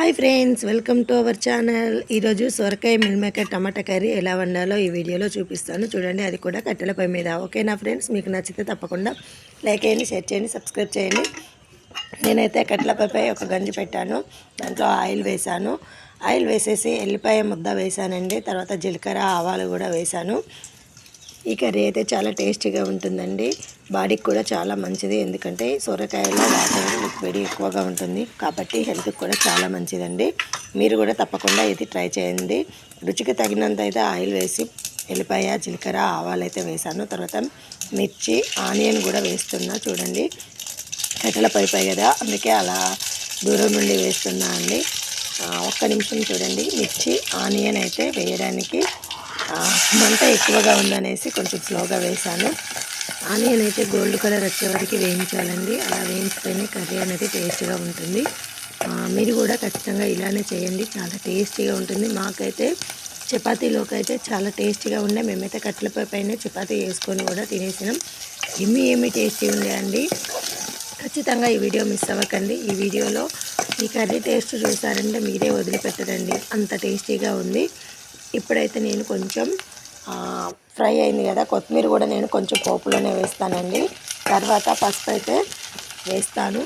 Hi friends welcome to our channel. ఈరోజు సొరకాయ మిల్మేకర్ టమాటా curry ఎలా వండాలో ఈ వీడియోలో చూపిస్తాను. చూడండి అది కూడా కట్టెల పొయ్యి మీద. ఓకేనా ఫ్రెండ్స్? మీకు నచ్చితే తప్పకుండా లైక్ చేయండి షేర్ చేయండి సబ్స్క్రైబ్ చేయండి. నేనైతే కట్టెల ఒక గంజి పెట్టాను. దాంట్లో ఆయిల్ వేసాను ఆయిల్ వేసేసి ఎల్లిపాయ ముద్ద వేసానండి తర్వాత జీలకర్ర ఆవాలు కూడా వేసాను ఈ కర్రీ అయితే చాలా టేస్టీగా ఉంటుందండి. బాడీకి కూడా చాలా మంచిది. ఎందుకంటే సొరకాయలో వాటర్ లిక్విడ్ ఎక్కువగా ఉంటుంది. కాబట్టి హెల్త్కి కూడా చాలా మంచిదండి. మీరు కూడా తప్పకుండా ఇది ట్రై చేయండి. రుచికి తగినంత అయితే ఆయిల్ వేసి ఎల్లిపాయ జీలకర్ర ఆవాలు అయితే వేసాను. తర్వాత మిర్చి ఆనియన్ కూడా వేస్తున్నా చూడండి. కట్టెల పైపై కదా. అందుకే అలా దూరం నుండి వేస్తున్నా అండి. ఒక్క నిమిషం చూడండి. మిర్చి ఆనియన్ అయితే వేయడానికి మంట ఎక్కువగా ఉందనేసి కొంచెం స్లోగా వేసాను ఆనియన్ అయితే గోల్డ్ కలర్ వచ్చే వరకు వేయించాలండి. అలా వేయించితేనే కర్రీ అనేది టేస్ట్గా ఉంటుంది. మీరు కూడా ఖచ్చితంగా ఇలానే చేయండి. చాలా టేస్టీగా ఉంటుంది. మాకైతే చపాతీలోకి అయితే చాలా టేస్టీగా ఉండే మేమైతే కట్టెలపై పైన చపాతీ వేసుకొని కూడా తినేసినాం. ఏమి ఏమి టేస్టీ ఉండే అండి. ఖచ్చితంగా ఈ వీడియో మిస్ అవ్వకండి. ఈ వీడియోలో ఈ కర్రీ టేస్ట్ చూసారంటే మీరే వదిలిపెట్టరండి అంత టేస్టీగా ఉంది. ఇప్పుడైతే నేను కొంచెం ఫ్రై అయింది కదా కొత్తిమీర కూడా నేను కొంచెం పోపులోనే వేస్తానండి. తర్వాత పసుపు అయితే వేస్తాను.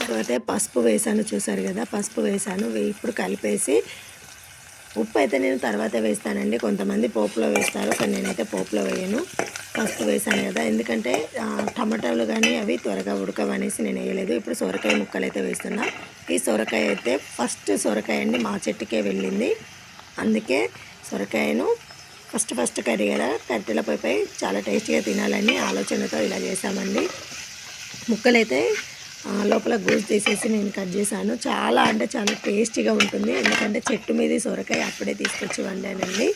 తర్వాత పసుపు వేసాను చూసారు కదా పసుపు వేసాను. ఇప్పుడు కలిపేసి ఉప్పు అయితే నేను తర్వాత వేస్తానండి. కొంతమంది పోపులో వేస్తారు కానీ నేనైతే పోపులో వేయను. పసుపు వేసాను కదా ఎందుకంటే టమాటాలు కానీ అవి త్వరగా ఉడకవనేసి నేను వేయలేదు. ఇప్పుడు సొరకాయ ముక్కలు అయితే వేస్తున్నా. ఈ సొరకాయ అయితే ఫస్ట్ సొరకాయ అండి మా చెట్టుకే వెళ్ళింది. అందుకే సొరకాయను ఫస్ట్ ఫస్ట్ కర్రీ కదా కట్టెల పైపై చాలా టేస్టీగా తినాలని ఆలోచనతో ఇలా చేసామండి ముక్కలైతే లోపల గూజు తీసేసి నేను కట్ చేశాను. చాలా అంటే చాలా టేస్టీగా ఉంటుంది. ఎందుకంటే చెట్టు మీద సొరకాయ అప్పుడే తీసుకొచ్చి వండానండి.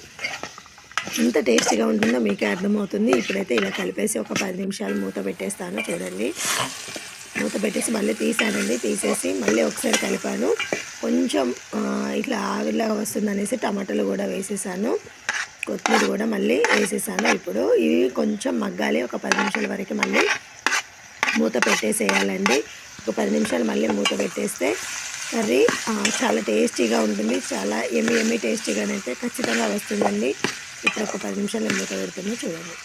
ఎంత టేస్టీగా ఉంటుందో మీకే అర్థమవుతుంది. ఇప్పుడైతే ఇలా కలిపేసి ఒక పది నిమిషాలు మూత పెట్టేస్తాను చూడండి. మూత పెట్టేసి మళ్ళీ తీసానండి. తీసేసి మళ్ళీ ఒకసారి కలిపాను. కొంచెం ఇట్లా ఆవిరిలాగా వస్తుంది అనేసి టమాటాలు కూడా వేసేసాను. కొత్తిమీర కూడా మళ్ళీ వేసేసాను. ఇప్పుడు ఇవి కొంచెం మగ్గాలి. ఒక పది నిమిషాల వరకు మళ్ళీ మూత పెట్టేసేయాలండి. ఒక పది నిమిషాలు మళ్ళీ మూత పెట్టేస్తే కర్రీ చాలా టేస్టీగా ఉంటుంది. చాలా ఎమ్మి ఎమ్మి టేస్టీగానైతే ఖచ్చితంగా వస్తుందండి. ఇప్పుడు ఒక పది నిమిషాలు మూత పెడుతున్నా చూడండి.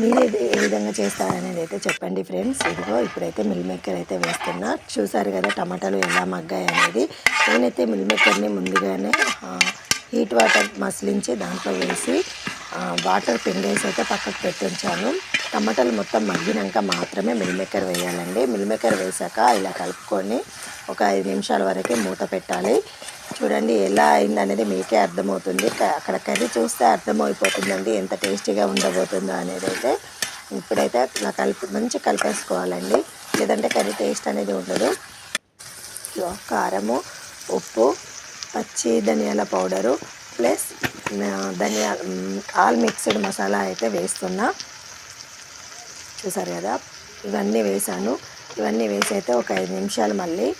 మీరు ఏ విధంగా చేస్తారనేది అయితే చెప్పండి ఫ్రెండ్స్. ఇదిగో ఇప్పుడైతే మిల్ మేకర్ అయితే వేస్తున్నా. చూసారు కదా టమాటాలు ఎలా మగ్గాయి అనేది. నేనైతే మిల్ మేకర్ని ముందుగానే హీట్ వాటర్ మసిలించి దాంట్లో వేసి వాటర్ పిండేసి అయితే పక్కకు పెట్టించాను. టమాటాలు మొత్తం మగ్గినాక మాత్రమే మిల్ మేకర్ వేయాలండి. మిల్ మేకర్ వేసాక ఇలా కలుపుకొని ఒక ఐదు నిమిషాల వరకే మూత పెట్టాలి. చూడండి ఎలా అయింది అనేది మీకే అర్థమవుతుంది. అక్కడ కర్రీ చూస్తే అర్థమైపోతుందండి ఎంత టేస్టీగా ఉండబోతుందో అనేది అయితే. ఇప్పుడైతే ఇలా కలిపి మంచి కలిపేసుకోవాలండి. లేదంటే కర్రీ టేస్ట్ అనేది ఉండదు. కారము ఉప్పు పచ్చి ధనియాల పౌడరు ప్లస్ ధనియా ఆల్ మిక్స్డ్ మసాలా అయితే వేస్తున్నా. చూసారు కదా? ఇవన్నీ వేసాను. ఇవన్నీ వేసి అయితే ఒక ఐదు నిమిషాలు మళ్ళీ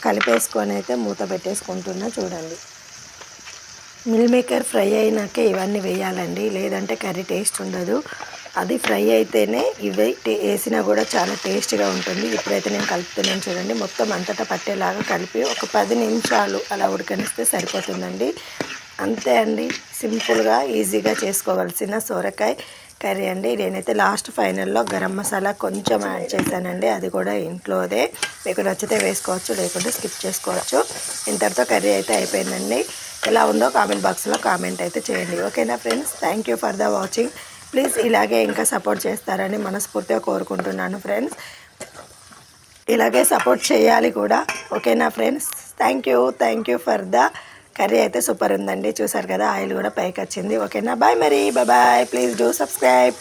కలిపేసుకొని అయితే మూత పెట్టేసుకుంటున్నా. చూడండి. మిల్ మేకర్ ఫ్రై అయినాక ఇవన్నీ వేయాలండి. లేదంటే కర్రీ టేస్ట్ ఉండదు. అది ఫ్రై అయితేనే ఇవి వేసినా కూడా చాలా టేస్ట్గా ఉంటుంది. ఇప్పుడైతే నేను కలుపుతున్నాను చూడండి. మొత్తం అంతటా పట్టేలాగా కలిపి ఒక పది నిమిషాలు అలా ఉడకనిస్తే సరిపోతుందండి. అంతే అండి. సింపుల్గా ఈజీగా చేసుకోవాల్సిన సోరకాయ కర్రీ అండి. నేనైతే లాస్ట్ ఫైనల్లో గరం మసాలా కొంచెం యాడ్ చేశానండి. అది కూడా ఇంట్లోదే. మీకు నచ్చితే వేసుకోవచ్చు లేకుంటే స్కిప్ చేసుకోవచ్చు. ఇంతటితో కర్రీ అయితే అయిపోయిందండి. ఎలా ఉందో కామెంట్ బాక్స్లో కామెంట్ అయితే చేయండి. ఓకేనా friends? Thank you for the watching. Please ఇలాగే ఇంకా సపోర్ట్ చేస్తారని మనస్ఫూర్తిగా కోరుకుంటున్నాను ఫ్రెండ్స్. ఇలాగే సపోర్ట్ చేయాలి కూడా. ఓకేనా friends? Thank you. Thank you for the curry అయితే సూపర్ ఉందండి. చూసారు కదా ఆయిల్ కూడా పైకి వచ్చింది. ఓకేనా? బాయ్ మరి. Bye please do subscribe.